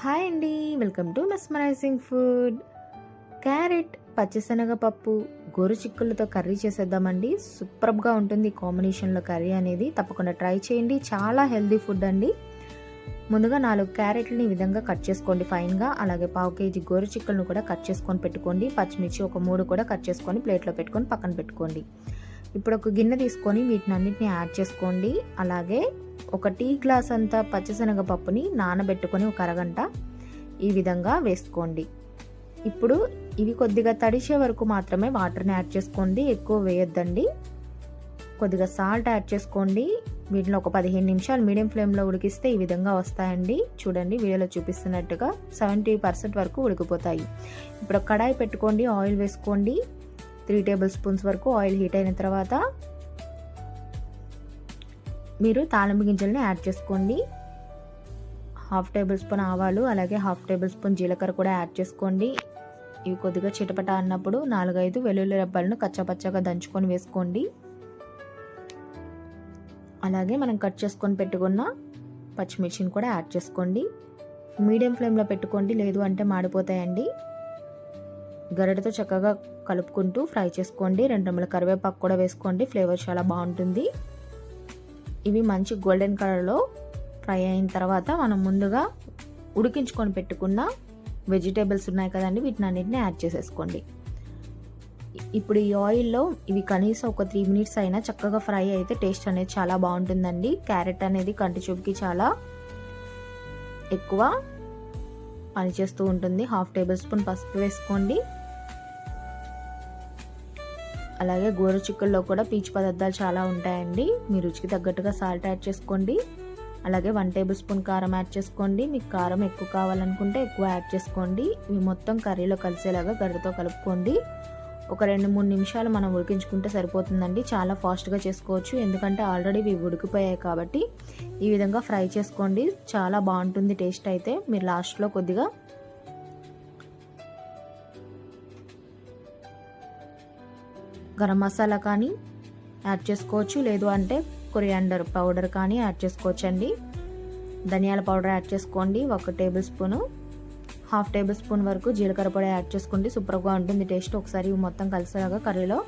Hi అండి. Welcome to mesmerizing food. Carrot పచ్చిశనగపప్పు గోరు చిక్కులతో కర్రీ చేసేద్దామండి. సూపర్గా ఉంటుంది కాంబినేషన్లో కర్రీ అనేది. తప్పకుండా ట్రై చేయండి. చాలా హెల్దీ ఫుడ్ అండి. ముందుగా నాలుగు క్యారెట్లని ఈ విధంగా కట్ చేసుకోండి ఫైన్గా. అలాగే పావు కేజీ గోరు చిక్కులను కూడా కట్ చేసుకొని పెట్టుకోండి. పచ్చిమిర్చి ఒక మూడు కూడా కట్ చేసుకొని ప్లేట్లో పెట్టుకొని పక్కన పెట్టుకోండి. ఇప్పుడు ఒక గిన్నె తీసుకొని వీటిని అన్నిటిని యాడ్ చేసుకోండి. అలాగే ఒక టీ గ్లాస్ అంతా పచ్చిశనగ పప్పుని నానబెట్టుకొని ఒక అరగంట ఈ విధంగా వేసుకోండి. ఇప్పుడు ఇవి కొద్దిగా తడిసే వరకు మాత్రమే వాటర్ని యాడ్ చేసుకోండి. ఎక్కువ వేయొద్దండి. కొద్దిగా సాల్ట్ యాడ్ చేసుకోండి. వీటిలో ఒక పదిహేను నిమిషాలు మీడియం ఫ్లేమ్లో ఉడికిస్తే ఈ విధంగా వస్తాయండి. చూడండి వీడియోలో చూపిస్తున్నట్టుగా సెవెంటీ పర్సెంట్ వరకు ఉడికిపోతాయి. ఇప్పుడు కడాయి పెట్టుకోండి ఆయిల్ వేసుకోండి. త్రీ టేబుల్ స్పూన్స్ వరకు ఆయిల్ హీట్ అయిన తర్వాత మీరు తాళింపు గింజల్ని యాడ్ చేసుకోండి. హాఫ్ టేబుల్ స్పూన్ ఆవాలు అలాగే హాఫ్ టేబుల్ స్పూన్ జీలకర్ర కూడా యాడ్ చేసుకోండి. ఇవి కొద్దిగా చిటపట అన్నప్పుడు నాలుగైదు వెల్లుల్లి రెబ్బలను కచ్చపచ్చగా దంచుకొని వేసుకోండి. అలాగే మనం కట్ చేసుకొని పెట్టుకున్న పచ్చిమిర్చిని కూడా యాడ్ చేసుకోండి. మీడియం ఫ్లేమ్లో పెట్టుకోండి లేదు అంటే మాడిపోతాయండి. గరిటతో చక్కగా కలుపుకుంటూ ఫ్రై చేసుకోండి. రెండు రెమ్మల కరివేపాకు కూడా వేసుకోండి. ఫ్లేవర్ చాలా బాగుంటుంది. ఇవి మంచి గోల్డెన్ కలర్లో ఫ్రై అయిన తర్వాత మనం ముందుగా ఉడికించుకొని పెట్టుకున్న వెజిటేబుల్స్ ఉన్నాయి కదండి వీటిని అన్నింటినీ యాడ్ చేసేసుకోండి. ఇప్పుడు ఈ ఆయిల్లో ఇవి కనీసం ఒక త్రీ మినిట్స్ అయినా చక్కగా ఫ్రై అయితే టేస్ట్ అనేది చాలా బాగుంటుందండి. క్యారెట్ అనేది కంటి చూపుకి చాలా ఎక్కువ పనిచేస్తూ ఉంటుంది. హాఫ్ టేబుల్ స్పూన్ పసుపు వేసుకోండి. అలాగే గోరు చిక్కుల్లో కూడా పీచు పదార్థాలు చాలా ఉంటాయండి. మీ రుచికి తగ్గట్టుగా సాల్ట్ యాడ్ చేసుకోండి. అలాగే వన్ టేబుల్ స్పూన్ కారం యాడ్ చేసుకోండి. మీకు కారం ఎక్కువ కావాలనుకుంటే ఎక్కువ యాడ్ చేసుకోండి. ఇవి మొత్తం కర్రీలో కలిసేలాగా గడ్డతో కలుపుకోండి. ఒక రెండు మూడు నిమిషాలు మనం ఉడికించుకుంటే సరిపోతుందండి. చాలా ఫాస్ట్గా చేసుకోవచ్చు. ఎందుకంటే ఆల్రెడీ ఇవి ఉడికిపోయాయి కాబట్టి ఈ విధంగా ఫ్రై చేసుకోండి. చాలా బాగుంటుంది టేస్ట్ అయితే. మీరు లాస్ట్లో కొద్దిగా గరం మసాలా కానీ యాడ్ చేసుకోవచ్చు. లేదు అంటే కొరియాండర్ పౌడర్ కానీ యాడ్ చేసుకోవచ్చు అండి ధనియాల పౌడర్ యాడ్ చేసుకోండి. ఒక table spoon. Half table spoon వరకు జీలకర్ర పొడి యాడ్ చేసుకోండి. సూపర్గా ఉంటుంది టేస్ట్. ఒకసారి మొత్తం కలిసేలాగా కర్రీలో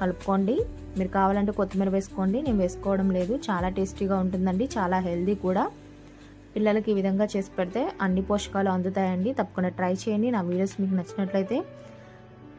కలుపుకోండి. మీరు కావాలంటే కొత్తిమీర వేసుకోండి. నేను వేసుకోవడం లేదు. చాలా టేస్టీగా ఉంటుందండి. చాలా హెల్దీ కూడా. పిల్లలకి ఈ విధంగా చేసి పెడితే అన్ని పోషకాలు అందుతాయండి. తప్పకుండా ట్రై చేయండి. నా వీడియోస్ మీకు నచ్చినట్లయితే